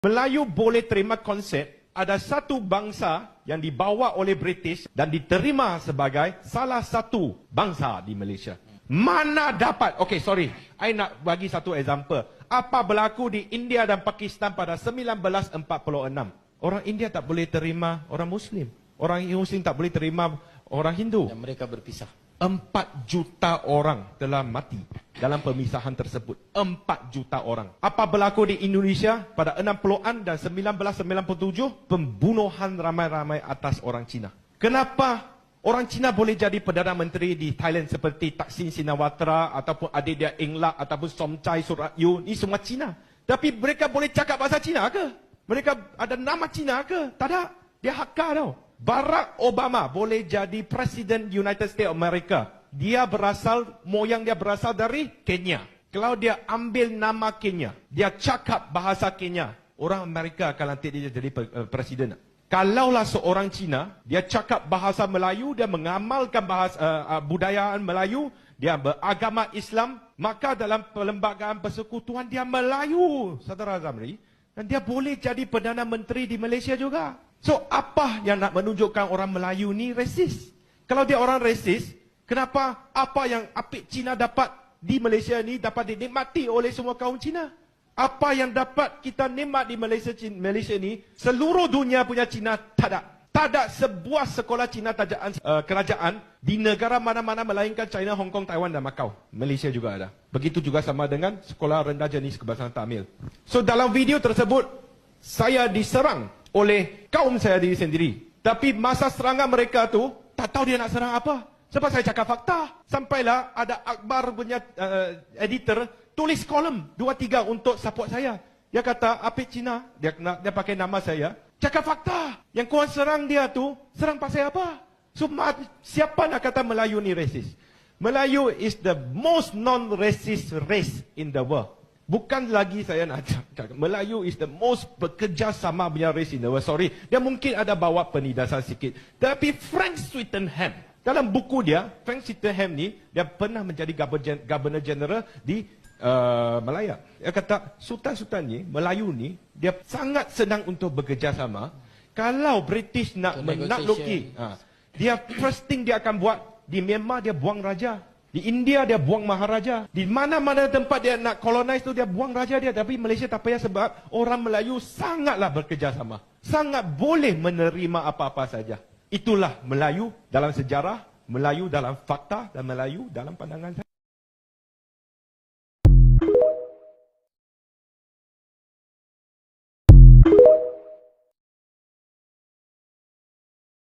Melayu boleh terima konsep ada satu bangsa yang dibawa oleh British dan diterima sebagai salah satu bangsa di Malaysia. Mana dapat? Okay, sorry. I nak bagi satu example. Apa berlaku di India dan Pakistan pada 1946? Orang India tak boleh terima orang Muslim. Orang Muslim tak boleh terima orang Hindu. Dan mereka berpisah. 4 juta orang telah mati dalam pemisahan tersebut. 4 juta orang. Apa berlaku di Indonesia pada 60-an dan 1997? Pembunuhan ramai-ramai atas orang Cina. Kenapa orang Cina boleh jadi Perdana Menteri di Thailand seperti Taksin Sinawatra ataupun adik dia Englak ataupun Somchai Suratyu? Ini semua Cina. Tapi mereka boleh cakap bahasa Cina ke? Mereka ada nama Cina ke? Tak ada. Dia Hakka tau. Barack Obama boleh jadi Presiden United States America. Dia berasal, moyang dia berasal dari Kenya. Kalau dia ambil nama Kenya, dia cakap bahasa Kenya, orang Amerika akan lantik dia jadi uh, Presiden. Kalaulah seorang Cina, dia cakap bahasa Melayu, dia mengamalkan bahasa uh, uh, budayaan Melayu, dia beragama Islam, maka dalam perlembagaan persekutuan dia Melayu, saudara Zamri. Dan dia boleh jadi Perdana Menteri di Malaysia juga. So apa yang nak menunjukkan orang Melayu ni resis? Kalau dia orang resis, kenapa apa yang apik Cina dapat di Malaysia ni dapat dinikmati oleh semua kaum Cina? Apa yang dapat kita nikmat di Malaysia Malaysia ni seluruh dunia punya Cina tak ada. Tak ada sebuah sekolah Cina tajaan uh, kerajaan di negara mana-mana melainkan China, Hong Kong, Taiwan dan Macau. Malaysia juga ada. Begitu juga sama dengan sekolah rendah jenis kebangsaan Tamil. So dalam video tersebut saya diserang oleh kaum saya diri sendiri. Tapi masa serangan mereka tu, tak tahu dia nak serang apa. Sebab saya cakap fakta. Sampailah ada Akbar punya uh, editor tulis kolom dua tiga untuk support saya. Dia kata, Apik Cina, dia, dia pakai nama saya. Cakap fakta. Yang kau serang dia tu, serang pasal apa? So, siapa nak kata Melayu ni racist? Melayu is the most non-racist race in the world. Bukan lagi saya nak cakap. Melayu is the most bekerja sama punya race in the world. Sorry. Dia mungkin ada bawa penindasan sikit. Tapi Frank Swettenham. Dalam buku dia, Frank Swettenham ni, dia pernah menjadi governor general di uh, Malaya. Dia kata, sultan-sultan ni, Melayu ni, dia sangat senang untuk bekerja sama. Kalau British nak menakluki, ha, dia first thing dia akan buat, di Myanmar dia buang raja. Di India dia buang maharaja. Di mana-mana tempat dia nak colonize tu dia buang raja dia. Tapi Malaysia tak payah sebab orang Melayu sangatlah bekerjasama. Sangat boleh menerima apa-apa saja. Itulah Melayu dalam sejarah, Melayu dalam fakta dan Melayu dalam pandangan saya.